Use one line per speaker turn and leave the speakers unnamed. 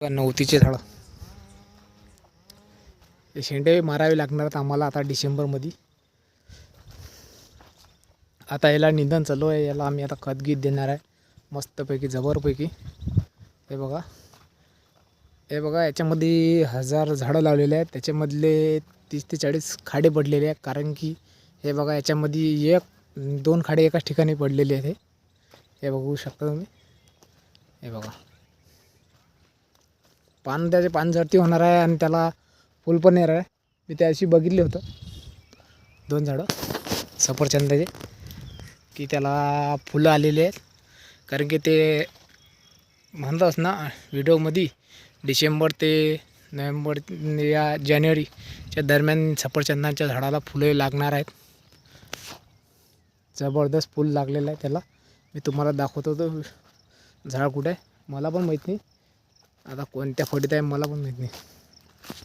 नवतीचे झाडं? हे शेंडे मारावे लागणार आहेत आम्हाला आता डिसेंबरमध्ये. आता याला निंदन चालू आहे याला आम्ही आता खतगीत देणार आहे मस्तपैकी जबरपैकी. हे बघा. हे बघा याच्यामध्ये हजार झाडं लावलेले आहेत त्याच्यामधले तीस ते चाळीस खाडे पडलेले आहेत कारण की हे बघा याच्यामध्ये एक दोन खाडे एकाच ठिकाणी पडलेले आहेत हे बघू शकता तुम्ही. हे बघा. पान त्याचे पान झडती होणार आहे आणि त्याला फुल पण येणार आहे. मी त्याशी बघितले होतं. दोन झाडं. सफरचंदाचे. की त्याला फुलं आलेली आहेत. कारण की ते म्हणताच ना व्हिडिओमध्ये डिसेंबर ते नोव्हेंबर या जानेवारीच्या दरम्यान सफरचंदाच्या झाडाला फुले लागणार आहेत. जबरदस्त फूल लागलेलं आहे त्याला. मी तुम्हाला दाखवतो तो झाड कुठे आहे. मला पण माहीत नाही. आता कोणत्या फडीत आहे मला पण माहीत नाही.